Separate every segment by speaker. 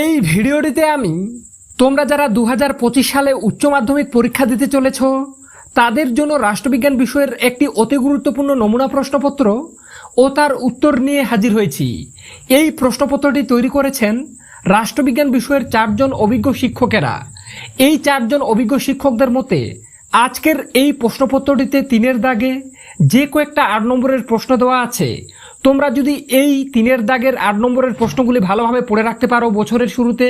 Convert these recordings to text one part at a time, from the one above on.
Speaker 1: এই ভিডিওটিতে আমি তোমরা যারা দু হাজার পঁচিশ সালে উচ্চ মাধ্যমিক পরীক্ষা দিতে চলেছ, তাদের জন্য রাষ্ট্রবিজ্ঞান বিষয়ের একটি অতি গুরুত্বপূর্ণ নমুনা প্রশ্নপত্র ও তার উত্তর নিয়ে হাজির হয়েছি। এই প্রশ্নপত্রটি তৈরি করেছেন রাষ্ট্রবিজ্ঞান বিষয়ের চারজন অভিজ্ঞ শিক্ষকেরা। এই চারজন অভিজ্ঞ শিক্ষকদের মতে, আজকের এই প্রশ্নপত্রটিতে তিনের দাগে যে কয়েকটা আট নম্বরের প্রশ্ন দেওয়া আছে তোমরা যদি এই তিনের দাগের আট নম্বরের প্রশ্নগুলি ভালোভাবে পড়ে রাখতে পারো বছরের শুরুতে,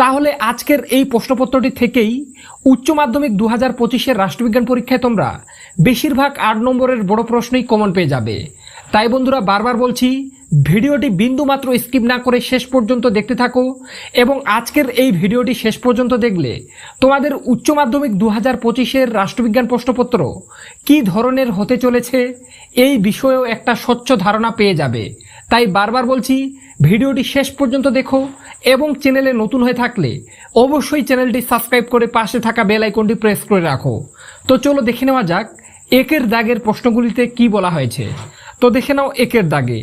Speaker 1: তাহলে আজকের এই প্রশ্নপত্রটি থেকেই উচ্চ মাধ্যমিক দু হাজার পঁচিশের রাষ্ট্রবিজ্ঞান পরীক্ষায় তোমরা বেশিরভাগ আট নম্বরের বড় প্রশ্নই কমন পেয়ে যাবে। তাই বন্ধুরা বারবার বলছি ভিডিওটি বিন্দু মাত্র স্কিপ না করে শেষ পর্যন্ত দেখতে থাকো এবং আজকের এই ভিডিওটি শেষ পর্যন্ত দেখলে তোমাদের উচ্চ মাধ্যমিক দু হাজার পঁচিশের রাষ্ট্রবিজ্ঞান প্রশ্নপত্র কী ধরনের হতে চলেছে এই বিষয়েও একটা স্বচ্ছ ধারণা পেয়ে যাবে। তাই বারবার বলছি, ভিডিওটি শেষ পর্যন্ত দেখো এবং চ্যানেলে নতুন হয়ে থাকলে অবশ্যই চ্যানেলটি সাবস্ক্রাইব করে পাশে থাকা বেল আইকনটি প্রেস করে রাখো। তো চলো দেখে নেওয়া যাক, একের দাগের প্রশ্নগুলিতে কি বলা হয়েছে। তো দেখে নাও একের দাগে।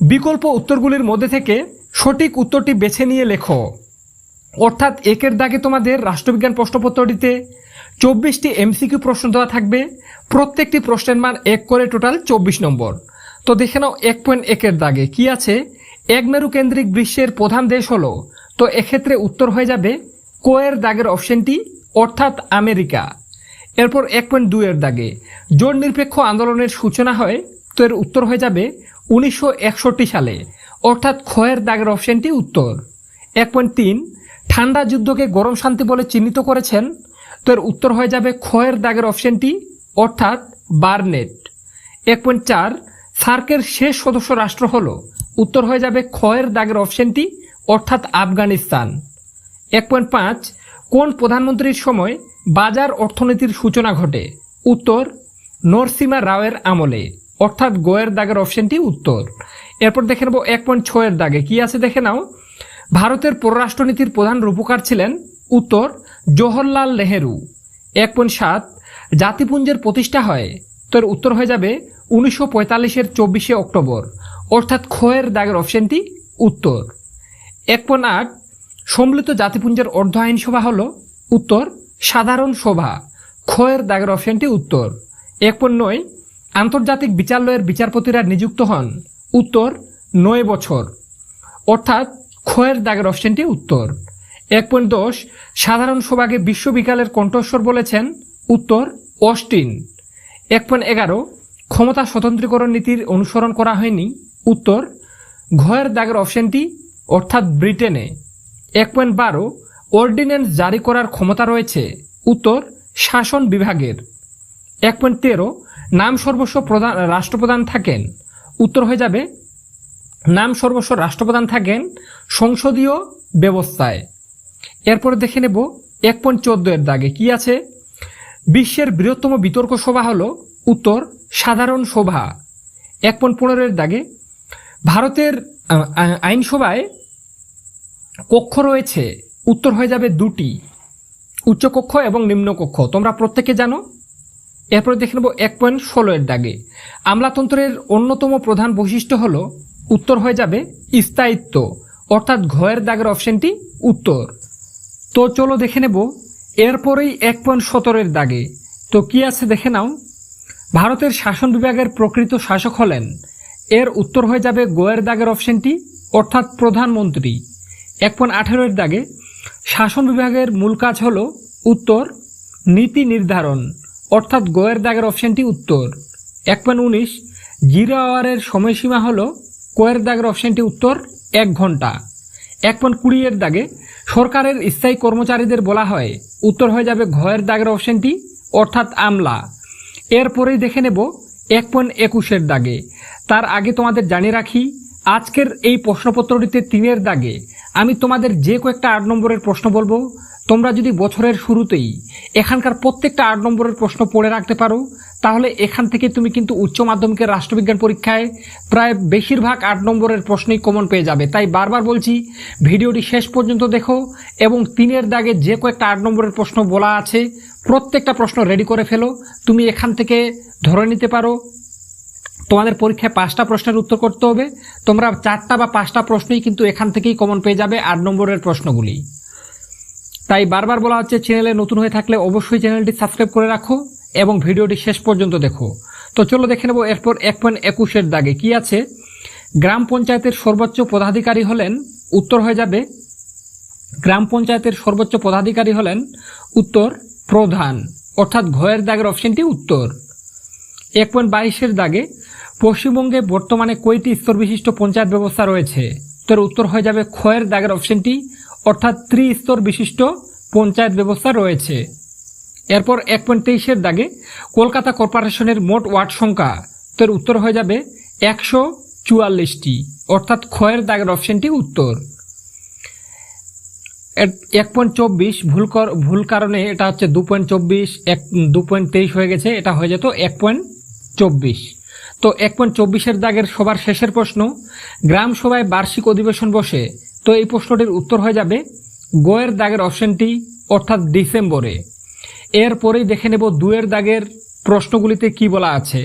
Speaker 1: বিকল্প উত্তরগুলির মধ্যে থেকে সঠিক উত্তরটি বেছে নিয়ে লেখো। অর্থাৎ একের দাগে তোমাদের রাষ্ট্রবিজ্ঞান প্রশ্নপত্রটিতে চব্বিশটি এমসিকিউ প্রশ্ন দেওয়া থাকবে। প্রত্যেকটি প্রশ্নের মান এক করে টোটাল চব্বিশ নম্বর। তো দেখে নাও এক পয়েন্ট একের দাগে। কি আছে? এক কেন্দ্রিক বিশ্বের প্রধান দেশ হলো। তো এক্ষেত্রে উত্তর হয়ে যাবে কোয়ের দাগের অপশনটি, অর্থাৎ আমেরিকা। এরপর এক পয়েন্ট দুইয়ের দাগে। জোট নিরপেক্ষ আন্দোলনের সূচনা হয়, তো এর উত্তর হয়ে যাবে উনিশশো একষট্টি সালে। অর্থাৎ ক্ষয়ের দাগের অপশনটি উত্তর। এক পয়েন্ট তিন, ঠান্ডা যুদ্ধকে গরম শান্তি বলে চিহ্নিত করেছেন। তো এর উত্তর হয়ে যাবে ক্ষয়ের দাগের অপশনটি, অর্থাৎ বার্নেট। এক পয়েন্ট চার, সার্কের শেষ সদস্য রাষ্ট্র হল। উত্তর হয়ে যাবে ক্ষয়ের দাগের অপশনটি, অর্থাৎ আফগানিস্তান। এক পয়েন্ট পাঁচ, কোন প্রধানমন্ত্রীর সময় বাজার অর্থনীতির সূচনা ঘটে? উত্তর, নরসিমা রাওয়ের আমলে। অর্থাৎ গোয়ের দাগের অপশনটি উত্তর। এরপর দেখে নেব এক পয়েন্ট ছয়ের দাগে। কি আছে দেখে নাও? ভারতের পররাষ্ট্রনীতির প্রধান রূপকার ছিলেন উত্তর জওহরলাল নেহেরু। এক পয়েন্ট সাত, জাতিপুঞ্জের প্রতিষ্ঠা হয়। তো এর উত্তর হয়ে যাবে উনিশশো পঁয়তাল্লিশের চব্বিশে অক্টোবর। অর্থাৎ খোয়ের দাগের অপশনটি উত্তর। এক পয়েন্ট আট, সম্মিলিত জাতিপুঞ্জের অর্ধ আইনসভা হল উত্তর সাধারণ সভা। ক্ষয়ের দাগের অপশনটি উত্তর। এক পয়েন্ট নয় আন্তর্জাতিক বিচারালয়ের বিচারপতিরা নিযুক্ত হন। উত্তর, নয় বছর। অর্থাৎ ক্ষয়ের দাগের অপশনটি উত্তর। এক পয়েন্ট দশ, সাধারণ সভাকে বিশ্ববিকালের কণ্ঠস্বর বলেছেন। উত্তর, অস্টিন। এক পয়েন্ট এগারো, ক্ষমতা স্বতন্ত্রীকরণ নীতির অনুসরণ করা হয়নি। উত্তর ঘয়ের দাগের অপশনটি, অর্থাৎ ব্রিটেনে। এক পয়েন্ট বারো, অর্ডিন্যান্স জারি করার ক্ষমতা রয়েছে। উত্তর, শাসন বিভাগের। এক পয়েন্ট তেরো নাম সর্বস্ব প্রধান, রাষ্ট্রপ্রধান থাকেন। উত্তর হয়ে যাবে নাম সর্বস্ব রাষ্ট্রপ্রধান থাকেন সংসদীয় ব্যবস্থায়। এরপরে দেখে নেব এক পয়েন্ট চোদ্দ এর দাগে কি আছে। বিশ্বের বৃহত্তম বিতর্ক সভা হলো উত্তর সাধারণ সভা। এক পয়েন্ট পনেরোর দাগে ভারতের আইনসভায় কক্ষ রয়েছে। উত্তর হয়ে যাবে দুটি, উচ্চকক্ষ এবং নিম্নকক্ষ। তোমরা প্রত্যেকে জানো? এরপরে দেখে নেব এক পয়েন্ট ষোলো এর দাগে। আমলাতন্ত্রের অন্যতম প্রধান বৈশিষ্ট্য হলো, উত্তর হয়ে যাবে স্থায়িত্ব, অর্থাৎ ঘয়ের দাগের অপশনটি উত্তর। তো চলো দেখে নেব, এরপরেই এক পয়েন্ট সতেরোর দাগে। তো কি আছে দেখে নাও। ভারতের শাসন বিভাগের প্রকৃত শাসক হলেন, এর উত্তর হয়ে যাবে গোয়ের দাগের অপশনটি, অর্থাৎ প্রধানমন্ত্রী। এক পয়েন্ট আঠেরোর দাগে, শাসন বিভাগের মূল কাজ হল উত্তর, নীতি নির্ধারণ। অর্থাৎ গোয়ের দাগের অপশনটি উত্তর। এক পয়েন্ট উনিশ, জিরো আওয়ারের সময়সীমা হল কোয়ের দাগের অপশনটি উত্তর এক ঘণ্টা। এক পয়েন্ট কুড়ি এর দাগে সরকারের স্থায়ী কর্মচারীদের বলা হয়, উত্তর হয়ে যাবে ঘয়ের দাগের অপশনটি, অর্থাৎ আমলা। এরপরেই দেখে নেব এক পয়েন্ট একুশের দাগে। তার আগে তোমাদের জানিয়ে রাখি, আজকের এই প্রশ্নপত্রটিতে তিনের দাগে। আমি তোমাদের যে কয়েকটা আট নম্বরের প্রশ্ন বলব তোমরা যদি বছরের শুরুতেই এখানকার প্রত্যেকটা আট নম্বরের প্রশ্ন পড়ে রাখতে পারো, তাহলে এখান থেকে তুমি কিন্তু উচ্চ মাধ্যমিকের রাষ্ট্রবিজ্ঞান পরীক্ষায় প্রায় বেশিরভাগ আট নম্বরের প্রশ্নই কমন পেয়ে যাবে। তাই বারবার বলছি, ভিডিওটি শেষ পর্যন্ত দেখো এবং তিনের দাগে যে কয়েকটা আট নম্বরের প্রশ্ন বলা আছে, প্রত্যেকটা প্রশ্ন রেডি করে ফেলো। তুমি এখান থেকে ধরে নিতে পারো, তোমাদের পরীক্ষায় পাঁচটা প্রশ্নের উত্তর করতে হবে। তোমরা চারটা বা পাঁচটা প্রশ্নই কিন্তু এখান থেকেই কমন পেয়ে যাবে আট নম্বরের প্রশ্নগুলি। তাই বারবার বলা হচ্ছে চ্যানেলে নতুন হয়ে থাকলে অবশ্যই চ্যানেলটি সাবস্ক্রাইব করে রাখো এবং ভিডিওটি শেষ পর্যন্ত দেখো। তো চলো দেখে নেব এরপর এক পয়েন্ট একুশের দাগে কি আছে। গ্রাম পঞ্চায়েতের সর্বোচ্চ পদাধিকারী হলেন, উত্তর হয়ে যাবে। গ্রাম পঞ্চায়েতের সর্বোচ্চ পদাধিকারী হলেন উত্তর প্রধান, অর্থাৎ ঘয়ের দাগের অপশনটি উত্তর। এক পয়েন্ট বাইশের দাগে পশ্চিমবঙ্গে বর্তমানে কয়টি স্তর বিশিষ্ট পঞ্চায়েত ব্যবস্থা রয়েছে? তোর উত্তর হয়ে যাবে ক্ষয়ের দাগের অপশনটি অর্থাৎ ত্রিস্তর বিশিষ্ট পঞ্চায়েত ব্যবস্থা রয়েছে। এরপর এক পয়েন্ট তেইশের দাগে কলকাতা কর্পোরেশনের মোট ওয়ার্ড সংখ্যা তোর উত্তর হয়ে যাবে একশো চুয়াল্লিশটি, অর্থাৎ ক্ষয়ের দাগের অপশনটি উত্তর। এক পয়েন্ট চব্বিশ, ভুল কর, ভুল কারণে এটা হচ্ছে দু পয়েন্ট চব্বিশ, এক দু পয়েন্ট তেইশ হয়ে গেছে, এটা হয়ে যেত এক পয়েন্ট চব্বিশ। তো এক পয়েন্ট চব্বিশের দাগের সবার শেষের প্রশ্ন গ্রাম সভায় বার্ষিক অধিবেশন বসে তো এই প্রশ্নটির উত্তর হয়ে যাবে, গোয়ের দাগের অপশনটি অর্থাৎ ডিসেম্বরে। এরপরেই দেখে নেব দুয়ের দাগের প্রশ্নগুলিতে কি বলা আছে।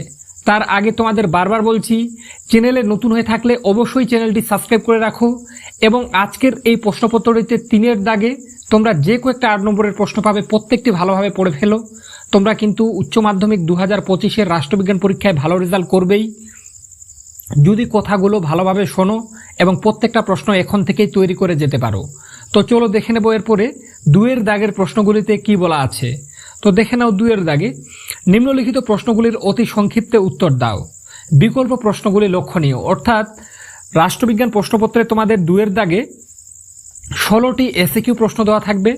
Speaker 1: তার আগে তোমাদের বারবার বলছি, চ্যানেলে নতুন হয়ে থাকলে অবশ্যই চ্যানেলটি সাবস্ক্রাইব করে রাখো এবং আজকের এই প্রশ্নপত্রটিতে তিনের দাগে তোমরা যে কয়েকটা আট নম্বরের প্রশ্ন পাবে প্রত্যেকটি ভালোভাবে পড়ে ফেলো। তোমরা কিন্তু উচ্চ মাধ্যমিক দু হাজার পঁচিশের রাষ্ট্রবিজ্ঞান পরীক্ষায় ভালো রেজাল্ট করবেই। যদি কথাগুলো ভালোভাবে শোনো এবং প্রত্যেকটা প্রশ্ন এখন থেকেই তৈরি করে যেতে পারো। তো চলো দেখে নেব এরপরে দুয়ের দাগের প্রশ্নগুলিতে কি বলা আছে। তো দেখে নাও দুয়ের দাগে, নিম্নলিখিত প্রশ্নগুলির অতি সংক্ষিপ্তে উত্তর দাও। বিকল্প প্রশ্নগুলি লক্ষণীয়। অর্থাৎ রাষ্ট্রবিজ্ঞান প্রশ্নপত্রে তোমাদের দুয়ের দাগে ষোলোটি এসিকিউ প্রশ্ন দেওয়া থাকবে।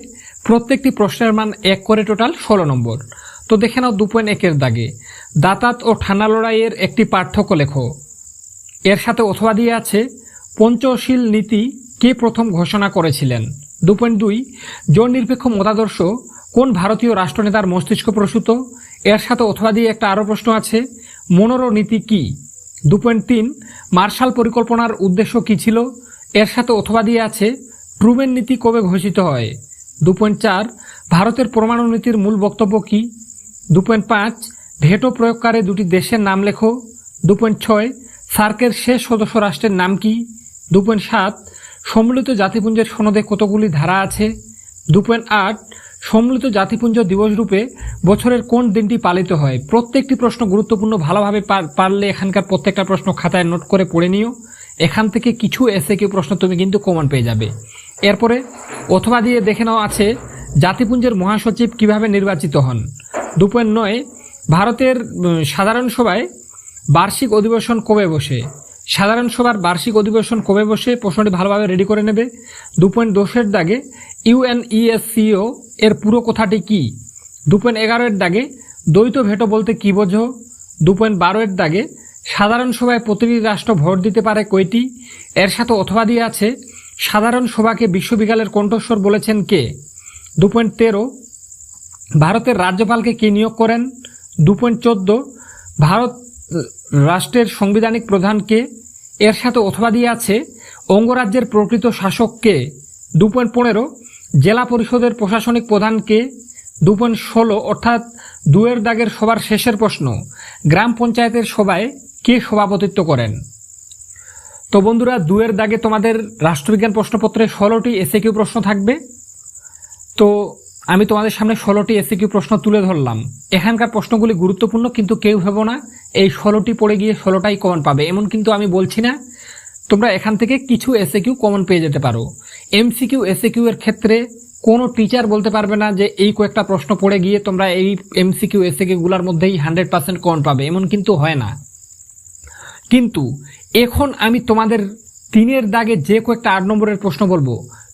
Speaker 1: প্রত্যেকটি প্রশ্নের মান এক করে টোটাল ষোলো নম্বর। তো দেখে নাও দু পয়েন্ট একের দাগে, দাতাত ও ঠান্ডা লড়াইয়ের একটি পার্থক্য লেখো। এর সাথে অথবা দিয়ে আছে, পঞ্চশীল নীতি কে প্রথম ঘোষণা করেছিলেন? দু পয়েন্ট দুই, জন নিরপেক্ষ মতাদর্শ, কোন ভারতীয় রাষ্ট্রনেতার মস্তিষ্ক প্রসূত? এর সাথে অথবা দিয়ে একটা আরও প্রশ্ন আছে, মনোর নীতি কি? দু পয়েন্ট তিন, মার্শাল পরিকল্পনার উদ্দেশ্য কি ছিল? এর সাথে অথবা দিয়ে আছে, ট্রুমেন নীতি কবে ঘোষিত হয়? দু পয়েন্ট চার, ভারতের পরমাণু নীতির মূল বক্তব্য কি? দু পয়েন্ট পাঁচ, ভেটো প্রয়োগকারী দুটি দেশের নাম লেখো। দু পয়েন্ট ছয় সার্কের শেষ সদস্য রাষ্ট্রের নাম কি? দু পয়েন্ট সাত, সম্মিলিত জাতিপুঞ্জের সনদে কতগুলি ধারা আছে? দু পয়েন্ট আট, সম্মিলিত জাতিপুঞ্জ দিবস রূপে বছরের কোন দিনটি পালিত হয়? প্রত্যেকটি প্রশ্ন গুরুত্বপূর্ণ ভালোভাবে পার- পারলে এখানকার প্রত্যেকটা প্রশ্ন খাতায় নোট করে পড়ে নিও। এখান থেকে কিছু এসে কিউ প্রশ্ন তুমি কিন্তু কমন পেয়ে যাবে। এরপরে অথবা দিয়ে দেখে নেওয়া আছে জাতিপুঞ্জের মহাসচিব কীভাবে নির্বাচিত হন? দু পয়েন্ট নয়, ভারতের সাধারণ সভায় বার্ষিক অধিবেশন কবে বসে? সাধারণ সভার বার্ষিক অধিবেশন কবে বসে? প্রশ্নটি ভালোভাবে রেডি করে নেবে। দু পয়েন্ট দশের দাগে ইউএনইএসসিও এর পুরো কথাটি কি? দু পয়েন্ট এগারোয়ের দাগে দ্বৈত ভেটো বলতে কি বোঝো? দু পয়েন্ট বারোয়ের দাগে সাধারণ সভায় প্রতিটি রাষ্ট্র ভোট দিতে পারে কয়টি? এর সাথে অথবা দিয়ে আছে, সাধারণ সভাকে বিশ্ববিদ্যালয়ের কণ্ঠস্বর বলেছেন কে? দু পয়েন্ট তেরো, ভারতের রাজ্যপালকে কে নিয়োগ করেন? দু পয়েন্ট চোদ্দ, ভারত রাষ্ট্রের সাংবিধানিক প্রধানকে এর সাথে অথবা দিয়ে আছে, অঙ্গরাজ্যের প্রকৃত শাসককে দু পয়েন্ট পনেরো, জেলা পরিষদের প্রশাসনিক প্রধানকে দু পয়েন্ট ষোলো, অর্থাৎ দুয়ের দাগের সবার শেষের প্রশ্ন, গ্রাম পঞ্চায়েতের সভায় কে সভাপতিত্ব করেন? তো বন্ধুরা, দুয়ের দাগে তোমাদের রাষ্ট্রবিজ্ঞান প্রশ্নপত্রে ষোলোটি এসে কিউ প্রশ্ন থাকবে। তো আমি তোমাদের সামনে ষোলোটি এসে কিউ প্রশ্ন তুলে ধরলাম। এখানকার প্রশ্নগুলি গুরুত্বপূর্ণ, কিন্তু কেউ ভেবো না। এই ষোলোটি পড়ে গিয়ে ষোলোটাই কমন পাবে। এমন কিন্তু আমি বলছি না, তোমরা এখান থেকে কিছু এসে কিউ কমন পেয়ে যেতে পারো। এমসিকিউ এসএকিউ এর ক্ষেত্রে কোনো টিচার বলতে পারবে না যে এই কয়েকটা প্রশ্ন পড়ে গিয়ে তোমরা এই এমসিকিউ এসএকিউ গুলার মধ্যেই হান্ড্রেড পার্সেন্ট কমন পাবে। এমন কিন্তু হয় না। কিন্তু এখন আমি তোমাদের তিনের দাগে যে কয়েকটা আট নম্বরের প্রশ্ন বলব,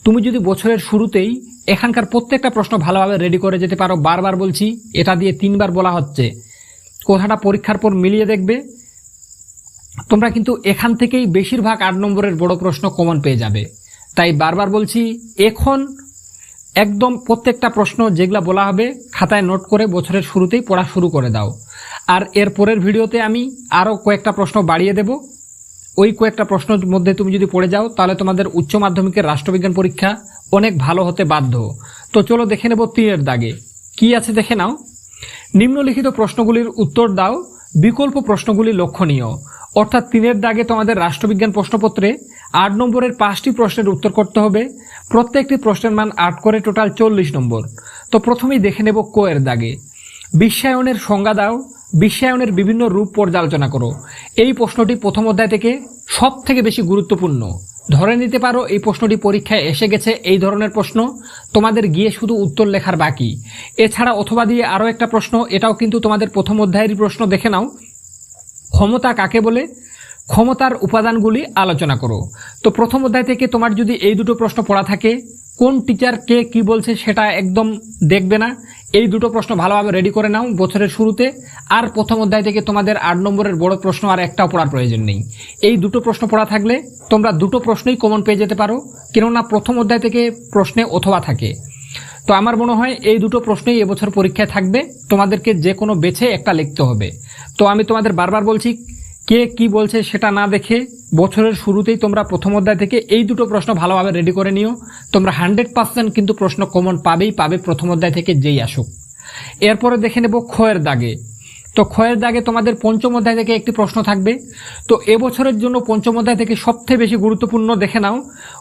Speaker 1: তুমি যদি বছরের শুরুতেই এখানকার প্রত্যেকটা প্রশ্ন ভালোভাবে রেডি করে যেতে পারো, বারবার বলছি, এটা দিয়ে তিনবার বলা হচ্ছে। কথাটা পরীক্ষার পর মিলিয়ে দেখবে। তোমরা কিন্তু এখান থেকেই বেশিরভাগ আট নম্বরের বড় প্রশ্ন কমন পেয়ে যাবে। তাই বারবার বলছি, এখন একদম প্রত্যেকটা প্রশ্ন যেগুলো বলা হবে, খাতায় নোট করে বছরের শুরুতেই পড়া শুরু করে দাও। আর এর পরের ভিডিওতে আমি আরও কয়েকটা প্রশ্ন বাড়িয়ে দেব। ওই কয়েকটা প্রশ্নের মধ্যে তুমি যদি পড়ে যাও, তাহলে তোমাদের উচ্চ মাধ্যমিকের রাষ্ট্রবিজ্ঞান পরীক্ষা অনেক ভালো হতে বাধ্য। তো চলো দেখে নেব তিনের দাগে। কি আছে দেখে নাও। নিম্নলিখিত প্রশ্নগুলির উত্তর দাও, বিকল্প প্রশ্নগুলি লক্ষণীয়। অর্থাৎ তিনের দাগে তোমাদের রাষ্ট্রবিজ্ঞান প্রশ্নপত্রে আট নম্বরের পাঁচটি প্রশ্নের উত্তর করতে হবে। প্রত্যেকটি প্রশ্নের মান আট করে টোটাল চল্লিশ নম্বর। তো প্রথমেই দেখে নেব কোয়ের দাগে। বিশ্বায়নের সংজ্ঞা দাও, বিশ্বায়নের বিভিন্ন রূপ পর্যালোচনা করো। এই প্রশ্নটি প্রথম অধ্যায় থেকে সব থেকে বেশি গুরুত্বপূর্ণ। ধরে নিতে পারো এই প্রশ্নটি পরীক্ষায় এসে গেছে এই ধরনের প্রশ্ন। তোমাদের গিয়ে শুধু উত্তর লেখার বাকি। এছাড়া অথবা দিয়ে আরও একটা প্রশ্ন, এটাও কিন্তু তোমাদের প্রথম অধ্যায়েরই প্রশ্ন, দেখে নাও। ক্ষমতা কাকে বলে? ক্ষমতার উপাদানগুলি আলোচনা করো। তো প্রথম অধ্যায় থেকে তোমার যদি এই দুটো প্রশ্ন পড়া থাকে, কোন টিচার কে কি বলছে সেটা একদম দেখবে না। এই দুটো প্রশ্ন ভালোভাবে রেডি করে নাও বছরের শুরুতে। আর প্রথম অধ্যায় থেকে তোমাদের আট নম্বরের বড় প্রশ্ন আর একটাও পড়ার প্রয়োজন নেই। এই দুটো প্রশ্ন পড়া থাকলে তোমরা দুটো প্রশ্নই কমন পেয়ে যেতে পারো, কেননা প্রথম অধ্যায় থেকে প্রশ্নে অথবা থাকে। তো আমার মনে হয় এই দুটো প্রশ্নই এবছর পরীক্ষায় থাকবে। তোমাদেরকে যে কোনো বেছে একটা লিখতে হবে। তো আমি তোমাদের বারবার বলছি কে কি বলছে সেটা না দেখে বছরের শুরুতেই তোমরা প্রথম অধ্যায় থেকে এই দুটো প্রশ্ন ভালোভাবে রেডি করে নিও। তোমরা হান্ড্রেড পার্সেন্ট কিন্তু প্রশ্ন কমন পাবেই, পাবে প্রথম অধ্যায় থেকে যেই আসুক। এরপরে দেখে নেব ক্ষয়ের দাগে। তো ক্ষয়ের দাগে তোমাদের পঞ্চম অধ্যায় থেকে একটি প্রশ্ন থাকবে। তো এবছরের জন্য পঞ্চম অধ্যায় থেকে সবথেকে বেশি গুরুত্বপূর্ণ দেখে নাও।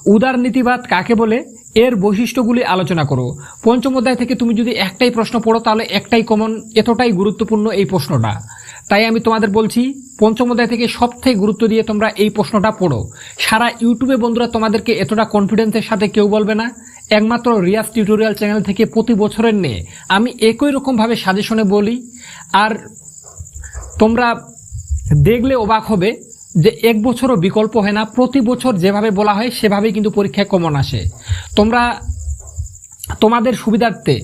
Speaker 1: উদারনীতিবাদ কাকে বলে? এর বৈশিষ্ট্যগুলি আলোচনা করো। পঞ্চম অধ্যায় থেকে তুমি যদি একটাই প্রশ্ন পড়ো, তাহলে একটাই কমন এতটাই গুরুত্বপূর্ণ এই প্রশ্নটা। তাই আমি তোমাদের বলছি, পঞ্চম অধ্যায় থেকে সবথেকে গুরুত্ব দিয়ে তোমরা এই প্রশ্নটা পড়ো। সারা ইউটিউবে বন্ধুরা, তোমাদেরকে এতটা কনফিডেন্সের সাথে কেউ বলবে না। একমাত্র রিয়াজ টিউটোরিয়াল চ্যানেল থেকে প্রতি বছরের নিয়ে আমি একই রকমভাবে সাজেশনে বলি। আর তোমরা দেখলে অবাক হবে যে এক বছরও বিকল্প হয় না, প্রতি বছর যেভাবে বলা হয় সেভাবেই কিন্তু পরীক্ষায় কমন আসে। তোমরা, তোমাদের সুবিধার্থে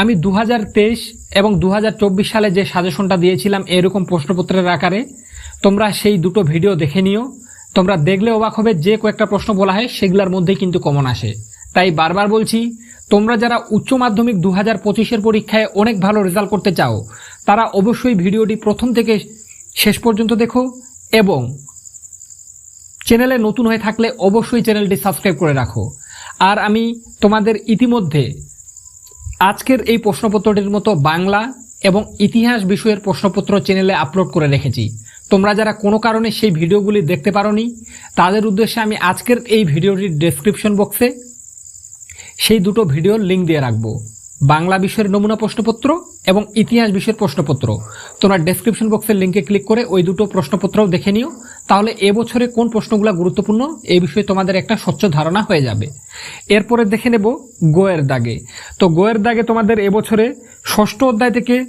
Speaker 1: আমি দু হাজার তেইশ এবং দু হাজার চব্বিশ সালে যে সাজেশনটা দিয়েছিলাম এরকম প্রশ্নপত্রের আকারে, তোমরা সেই দুটো ভিডিও দেখে নিও। তোমরা দেখলে অবাক হবে যে কয়েকটা প্রশ্ন বলা হয়, সেগুলোর মধ্যেই কিন্তু কমন আসে। তাই বারবার বলছি, তোমরা যারা উচ্চ মাধ্যমিক দু হাজার পঁচিশের পরীক্ষায় অনেক ভালো রেজাল্ট করতে চাও, তারা অবশ্যই ভিডিওটি প্রথম থেকে শেষ পর্যন্ত দেখো এবং চ্যানেলে নতুন হয়ে থাকলে অবশ্যই চ্যানেলটি সাবস্ক্রাইব করে রাখো। আর আমি তোমাদের ইতিমধ্যে আজকের এই প্রশ্নপত্রটির মতো বাংলা এবং ইতিহাস বিষয়ের প্রশ্নপত্র চ্যানেলে আপলোড করে রেখেছি। তোমরা যারা কোনো কারণে সেই ভিডিওগুলি দেখতে পারোনি, তাদের উদ্দেশ্যে আমি আজকের এই ভিডিওটির ডেসক্রিপশন বক্সে সেই দুটো ভিডিওর লিঙ্ক দিয়ে রাখব। বাংলা বিষয়ের নমুনা প্রশ্নপত্র এবং ইতিহাস বিষয়ের প্রশ্নপত্র। তোমরা ডেসক্রিপশন বক্সের লিঙ্কে ক্লিক করে ওই দুটো প্রশ্নপত্রও দেখে নিও। তাহলে এবছরে কোন প্রশ্নগুলো গুরুত্বপূর্ণ? এই বিষয়ে তোমাদের একটা স্বচ্ছ ধারণা হয়ে যাবে। এরপরে দেখে নেব গোয়ের দাগে। তো গোয়ের দাগে তোমাদের এবছরে ষষ্ঠ অধ্যায় থেকে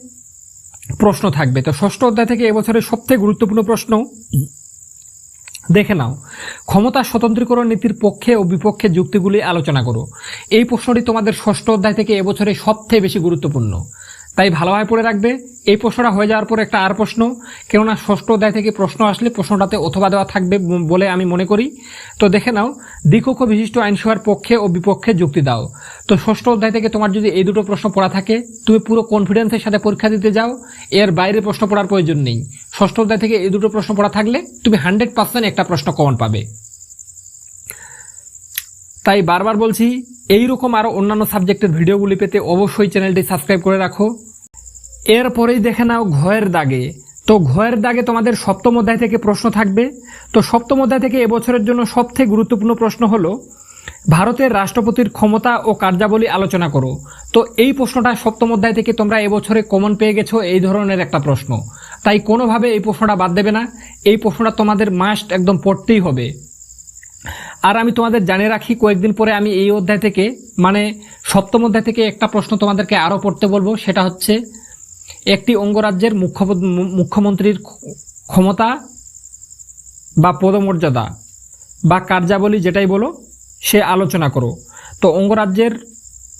Speaker 1: প্রশ্ন থাকবে। তো ষষ্ঠ অধ্যায় থেকে এবছরের সবথেকে গুরুত্বপূর্ণ প্রশ্ন দেখে নাও। ক্ষমতা স্বতন্ত্রীকরণ নীতির পক্ষে ও বিপক্ষে যুক্তিগুলি আলোচনা করো। এই প্রশ্নটি তোমাদের ষষ্ঠ অধ্যায় থেকে এবছরে সবথেকে বেশি গুরুত্বপূর্ণ। তাই ভালোভাবে পড়ে রাখবে। এই প্রশ্নটা হয়ে যাওয়ার পর একটা আর প্রশ্ন, কেননা ষষ্ঠ অধ্যায় থেকে প্রশ্ন আসলে প্রশ্নটাতে অথবা দেওয়া থাকবে বলে আমি মনে করি। তো দেখে নাও, দ্বিকক্ষ বিশিষ্ট আইনসভার পক্ষে ও বিপক্ষে যুক্তি দাও। তো ষষ্ঠ অধ্যায় থেকে তোমার যদি এই দুটো প্রশ্ন পড়া থাকে, তুমি পুরো কনফিডেন্সের সাথে পরীক্ষা দিতে যাও, এর বাইরে প্রশ্ন পড়ার প্রয়োজন নেই। ষষ্ঠ অধ্যায় থেকে এই দুটো প্রশ্ন পড়া থাকলে তুমি হান্ড্রেড পার্সেন্ট একটা প্রশ্ন কমন পাবে। তাই বারবার বলছি, এইরকম আরও অন্যান্য সাবজেক্টের ভিডিওগুলি পেতে অবশ্যই চ্যানেলটি সাবস্ক্রাইব করে রাখো। এরপরেই দেখে নাও ঘয়ের দাগে। তো ঘয়ের দাগে তোমাদের সপ্তম অধ্যায় থেকে প্রশ্ন থাকবে। তো সপ্তম অধ্যায় থেকে এবছরের জন্য সবথেকে গুরুত্বপূর্ণ প্রশ্ন হলো, ভারতের রাষ্ট্রপতির ক্ষমতা ও কার্যাবলী আলোচনা করো। তো এই প্রশ্নটা সপ্তম অধ্যায় থেকে তোমরা এবছরে কমন পেয়ে গেছো এই ধরনের একটা প্রশ্ন। তাই কোনোভাবে এই প্রশ্নটা বাদ দেবে না। এই প্রশ্নটা তোমাদের মাস্ট একদম পড়তেই হবে। আর আমি তোমাদের জানিয়ে রাখি, কয়েকদিন পরে আমি এই অধ্যায় থেকে মানে সপ্তম অধ্যায় থেকে একটা প্রশ্ন তোমাদেরকে আরও পড়তে বলব। সেটা হচ্ছে একটি অঙ্গরাজ্যের মুখ্য মুখ্যমন্ত্রীর ক্ষমতা বা পদমর্যাদা বা কার্যাবলী যেটাই বলো, সে আলোচনা করো। তো অঙ্গরাজ্যের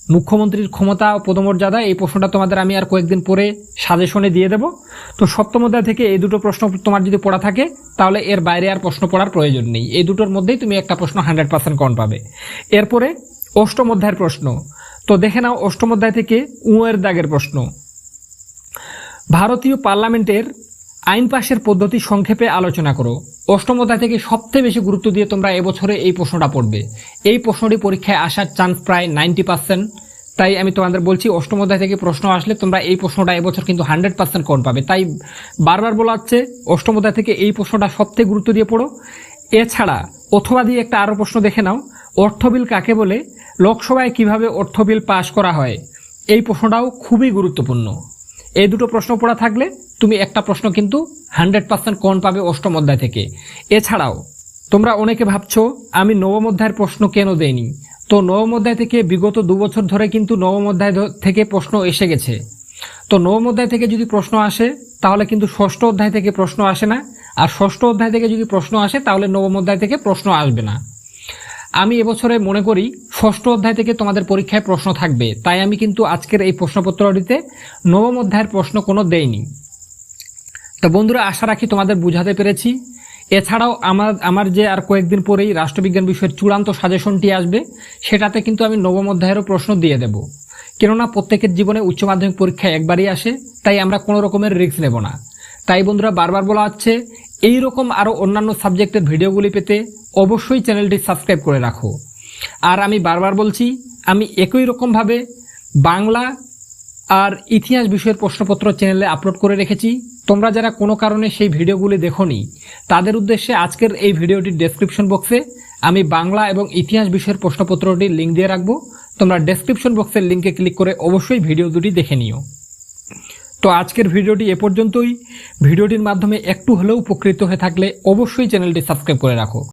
Speaker 1: মুখ্যমন্ত্রীর ক্ষমতা ও পদমর্যাদা, এই প্রশ্নটা তোমাদের আমি আর কয়েকদিন পরে সাজেশনে দিয়ে দেব। তো সপ্তম অধ্যায় থেকে এই দুটো প্রশ্ন তোমার যদি পড়া থাকে, তাহলে এর বাইরে আর প্রশ্ন পড়ার প্রয়োজন নেই। এই দুটোর মধ্যেই তুমি একটা প্রশ্ন হান্ড্রেড পার্সেন্ট কন পাবে। এরপরে অষ্টম অধ্যায়ের প্রশ্ন। তো দেখে নাও, অষ্টম অধ্যায় থেকে উঁয়ের দাগের প্রশ্ন। ভারতীয় পার্লামেন্টের আইন পাশের পদ্ধতি সংক্ষেপে আলোচনা করো। অষ্টম অধ্যায় থেকে সবচেয়ে বেশি গুরুত্ব দিয়ে তোমরা এবছরে এই প্রশ্নটা পড়বে। এই প্রশ্নটি পরীক্ষায় আসার চান্স প্রায় নাইনটি পার্সেন্ট তাই আমি তোমাদের বলছি অষ্টম অধ্যায় থেকে প্রশ্ন আসলে তোমরা এই প্রশ্নটা এবছর কিন্তু হান্ড্রেড পার্সেন্ট কোন পাবে। তাই বারবার বলা হচ্ছে অষ্টম অধ্যায় থেকে এই প্রশ্নটা সবথেকে গুরুত্ব দিয়ে পড়ো। এছাড়া, অথবা দিয়ে একটা আরও প্রশ্ন দেখে নাও অর্থবিল কাকে বলে, লোকসভায় কীভাবে অর্থবিল পাশ করা হয়, এই প্রশ্নটাও খুবই গুরুত্বপূর্ণ। এই দুটো প্রশ্ন পড়া থাকলে তুমি একটা প্রশ্ন কিন্তু হান্ড্রেড পার্সেন্ট কম পাবে অষ্টম অধ্যায় থেকে। এছাড়াও, তোমরা অনেকে ভাবছ, আমি নবম অধ্যায়ের প্রশ্ন কেন দেইনি? তো নবম অধ্যায় থেকে বিগত দু বছর ধরে কিন্তু নবম অধ্যায় থেকে প্রশ্ন এসে গেছে। তো নবম অধ্যায় থেকে যদি প্রশ্ন আসে, তাহলে কিন্তু ষষ্ঠ অধ্যায় থেকে প্রশ্ন আসে না। আর ষষ্ঠ অধ্যায় থেকে যদি প্রশ্ন আসে, তাহলে নবম অধ্যায় থেকে প্রশ্ন আসবে না। আমি এবছরে মনে করি ষষ্ঠ অধ্যায় থেকে তোমাদের পরীক্ষায় প্রশ্ন থাকবে। তাই আমি কিন্তু আজকের এই প্রশ্নপত্রটিতে নবম অধ্যায়ের প্রশ্ন কোনো দেইনি। তো বন্ধুরা, আশা রাখি তোমাদের বুঝাতে পেরেছি। এছাড়াও আমার আমার যে আর কয়েকদিন পরেই রাষ্ট্রবিজ্ঞান বিষয়ের চূড়ান্ত সাজেশনটি আসবে, সেটাতে কিন্তু আমি নবম অধ্যায়েরও প্রশ্ন দিয়ে দেব। কেননা প্রত্যেকের জীবনে উচ্চ মাধ্যমিক পরীক্ষা একবারই আসে, তাই আমরা কোনো রকমের রিস্ক নেব না। তাই বন্ধুরা, বারবার বলা হচ্ছে এই রকম আরও অন্যান্য সাবজেক্টের ভিডিওগুলি পেতে অবশ্যই চ্যানেলটি সাবস্ক্রাইব করে রাখো। আর আমি বারবার বলছি, আমি একই রকমভাবে বাংলা আর ইতিহাস বিষয়ের প্রশ্নপত্র চ্যানেলে আপলোড করে রেখেছি। তোমরা যারা কোনো কারণে সেই ভিডিওগুলি দেখোনি, তাদের উদ্দেশ্যে আজকের এই ভিডিওটির ডেসক্রিপশন বক্সে আমি বাংলা এবং ইতিহাস বিষয়ের প্রশ্নপত্রটির লিঙ্ক দিয়ে রাখব। তোমরা ডেসক্রিপশন বক্সের লিঙ্কে ক্লিক করে অবশ্যই ভিডিও দুটি দেখে নিও। তো আজকের ভিডিওটি এ পর্যন্তই। ভিডিওটির মাধ্যমে একটু হলেও উপকৃত হয়ে থাকলে অবশ্যই চ্যানেলটি সাবস্ক্রাইব করে রাখো।